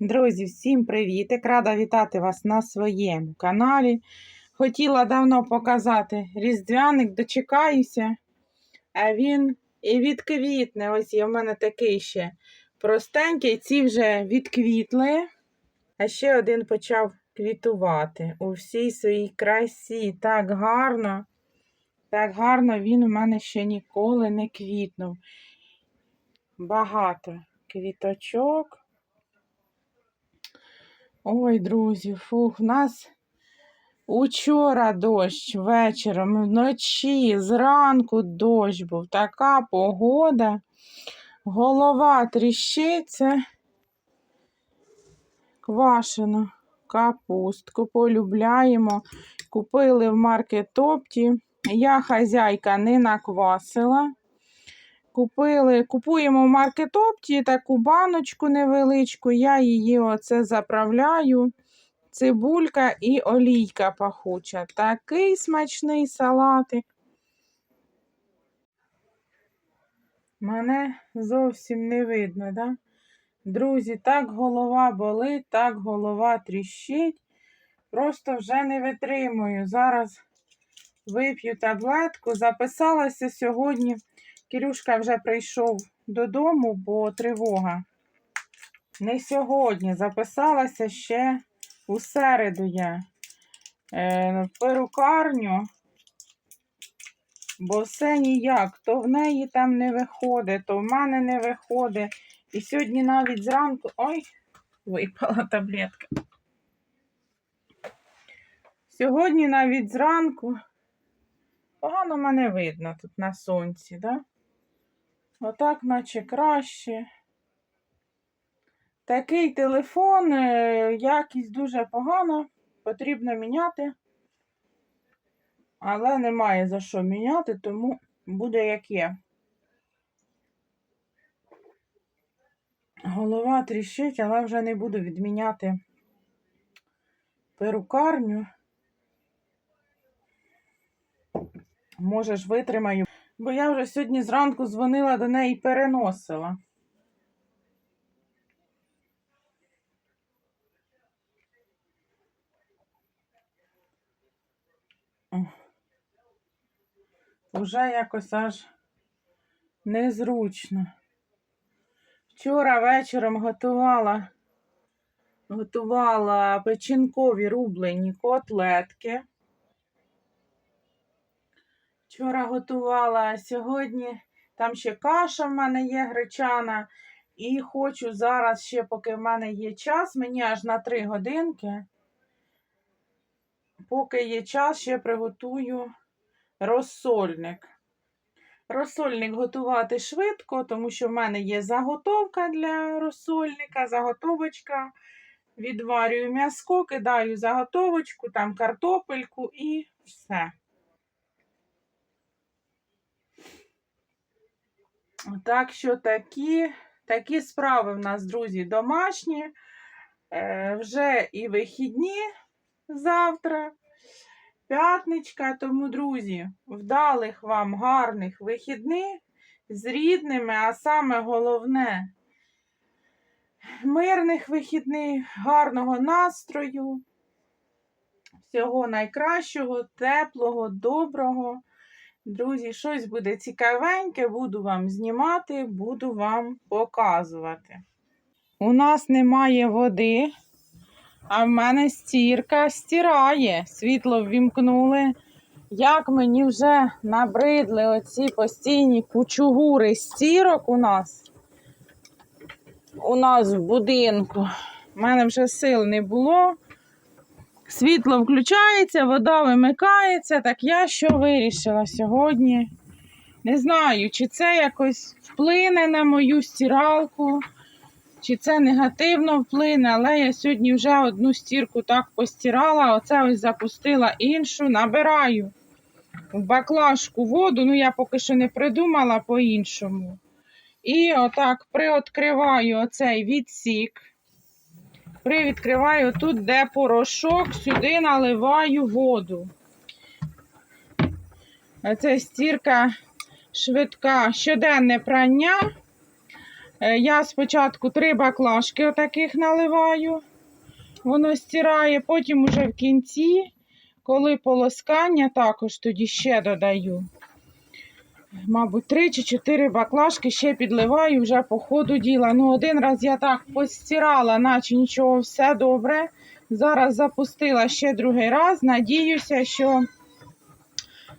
Друзі, всім привітик! Рада вітати вас на своєму каналі. Хотіла давно показати різдвяник, дочекаюся, а він і відквітне. Ось є в мене такий ще простенький, ці вже відквітли, а ще один почав квітувати у всій своїй красі. Так гарно, так гарно він у мене ще ніколи не квітнув. Багато квіточок. Ой, друзі, фух, в нас учора дощ вечором, вночі, зранку дощ був. Така погода. Голова тріщиться. Квашену капустку полюбляємо. Купили в маркетопті. Я хазяйка не наквасила. Купили, купуємо в маркетопті таку баночку невеличку, я її оце заправляю. Цибулька і олійка пахуча. Такий смачний салатик. Мене зовсім не видно, да? Друзі, так голова болить, так голова тріщить. Просто вже не витримую. Зараз вип'ю таблетку. Записалася сьогодні. Кирюшка вже прийшов додому, бо тривога. Не сьогодні. Записалася ще у середу я е, в перукарню, бо все ніяк. То в неї там не виходить, то в мене не виходить. І сьогодні навіть зранку. Ой, випала таблетка. Сьогодні навіть зранку. Погано мене видно тут на сонці, да? Отак, наче краще. Такий телефон, е, якість дуже погана, потрібно міняти. Але немає за що міняти, тому буде як є. Голова тріщить, але вже не буду відміняти перукарню. Може ж витримаю, бо я вже сьогодні зранку дзвонила до неї і переносила. Уже якось аж незручно. Вчора вечором готувала, готувала печінкові рублені котлетки. Вчора готувала, а сьогодні там ще каша в мене є гречана. І хочу зараз ще, поки в мене є час, мені аж на 3 годинки. Поки є час, ще приготую розсольник. Розсольник готувати швидко, тому що в мене є заготовка для розсольника, заготовочка. Відварюю м'яско, кидаю заготовочку, там картопельку і все. Так що такі, такі справи в нас, друзі, домашні. Е, вже і вихідні завтра, п'ятничка. Тому, друзі, вдалих вам гарних вихідних з рідними, а саме головне мирних вихідних, гарного настрою, всього найкращого, теплого, доброго. Друзі, щось буде цікавеньке, буду вам знімати, буду вам показувати. У нас немає води, а в мене стірка стирає. Світло ввімкнули. Як мені вже набридли оці постійні кучугури стірок у нас. У нас в будинку. У мене вже сил не було. Світло включається, вода вимикається. Так я що вирішила сьогодні? Не знаю, чи це якось вплине на мою стиралку, чи це негативно вплине, але я сьогодні вже одну стірку так постирала, оце ось запустила іншу, набираю в баклажку воду, ну я поки що не придумала по-іншому. І отак приоткриваю оцей відсік. Привідкриваю тут, де порошок, сюди наливаю воду. Це стірка швидка щоденне прання. Е, Я спочатку три баклажки отаких наливаю, воно стирає, потім уже в кінці, коли полоскання, також тоді ще додаю. Мабуть, три чи чотири баклажки ще підливаю вже по ходу діла. Ну, один раз я так постирала, наче нічого, все добре. Зараз запустила ще другий раз. Надіюся, що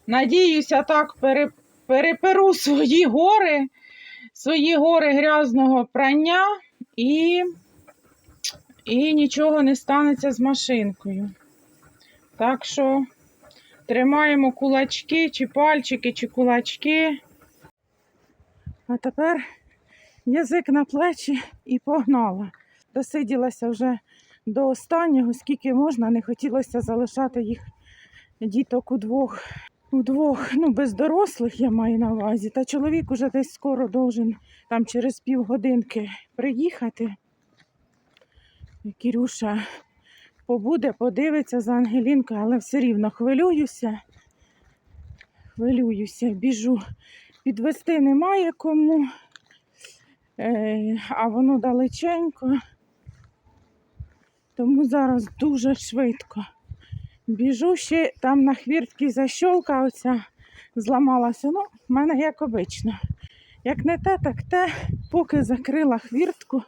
надіюся, так пере, переперу свої гори, свої гори грязного прання і, і нічого не станеться з машинкою. Так що тримаємо кулачки, чи пальчики, чи кулачки. А тепер язик на плечі і погнала. Досиділася вже до останнього, скільки можна, не хотілося залишати їх діток удвох. Удвох, ну, без дорослих я маю на увазі. Та чоловік уже десь скоро должен там через півгодинки приїхати. Кірюша побуде, подивиться за Ангелінкою, але все рівно хвилююся. Хвилююся, біжу. Підвести немає кому, е, а воно далеченько. Тому зараз дуже швидко. Біжу ще там на хвіртці защолка оця зламалася. Ну, в мене як обично. Як не те, так те, поки закрила хвіртку.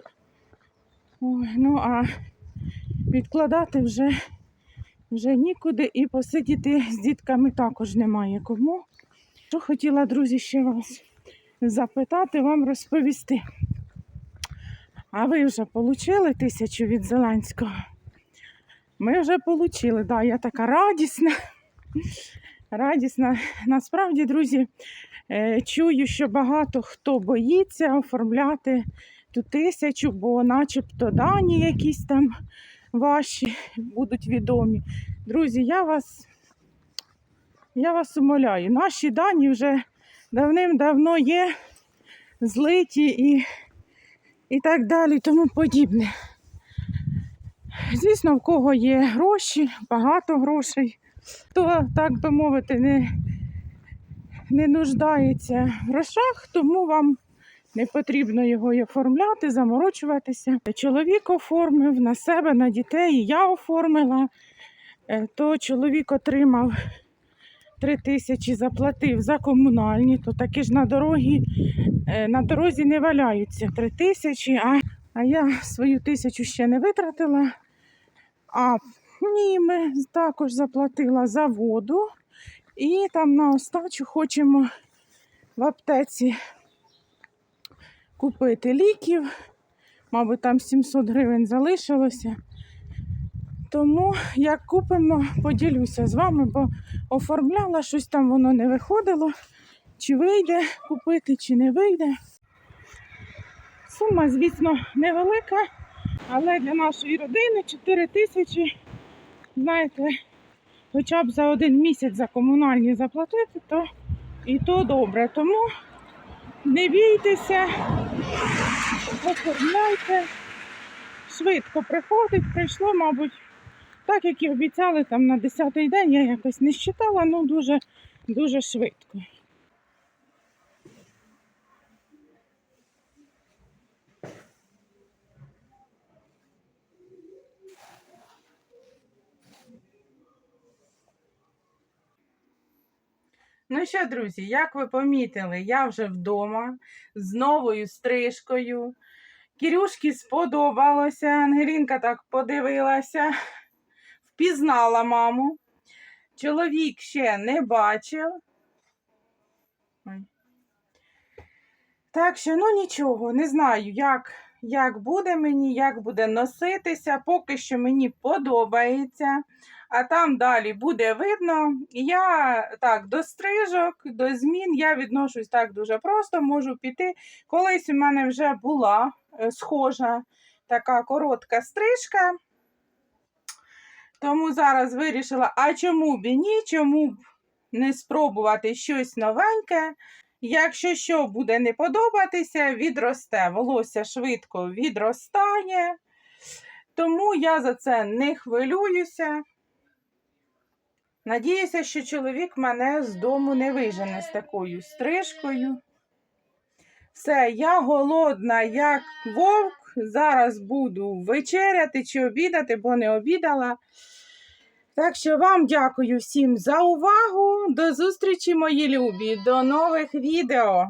Ой, ну а відкладати вже, вже нікуди і посидіти з дітками також немає кому. Що хотіла, друзі, ще вас запитати, вам розповісти. А ви вже отримали тисячу від Зеленського? Ми вже отримали, да, я така радісна. Радісна. Насправді, друзі, е, чую, що багато хто боїться оформляти ту тисячу, бо начебто дані якісь там ваші будуть відомі. Друзі, я вас, я вас умоляю, наші дані вже давним-давно є злиті і, і так далі, тому подібне. Звісно, в кого є гроші, багато грошей, то, так би мовити, не, не нуждається в грошах, тому вам не потрібно його оформляти, заморочуватися. Чоловік оформив на себе, на дітей, і я оформила, Е, то чоловік отримав три тисячі, заплатив за комунальні, то таки ж на дорогі, е, на дорозі не валяються три тисячі, а, а я свою тисячу ще не витратила. А ми також заплатила за воду. І там на остачу хочемо в аптеці купити ліків. Мабуть, там 700 гривень залишилося. Тому як купимо, поділюся з вами, бо оформляла щось там воно не виходило. Чи вийде купити, чи не вийде. Сума, звісно, невелика, але для нашої родини 4 тисячі, знаєте, хоча б за один місяць за комунальні заплатити, то і то добре. Тому не бійтеся, оформляйте. Швидко приходить, прийшло, мабуть, так як і обіцяли, там на 10-й день я якось не считала, ну дуже, дуже швидко. Ну що, друзі, як ви помітили, я вже вдома з новою стрижкою. Кірюшки сподобалося. Ангелінка так подивилася, впізнала маму. Чоловік ще не бачив. Так що, ну нічого, не знаю, як, як буде мені, як буде носитися. Поки що мені подобається. А там далі буде видно. Я так до стрижок, до змін я відношусь так дуже просто, можу піти. Колись у мене вже була е, схожа така коротка стрижка. Тому зараз вирішила, а чому б і ні, чому б не спробувати щось новеньке. Якщо що буде не подобатися, відросте. Волосся швидко відростає. Тому я за це не хвилююся. Надіюся, що чоловік мене з дому не вижене з такою стрижкою. Все, я голодна, як вовк. Зараз буду вечеряти чи обідати, бо не обідала. Так що вам дякую всім за увагу. До зустрічі, мої любі, до нових відео.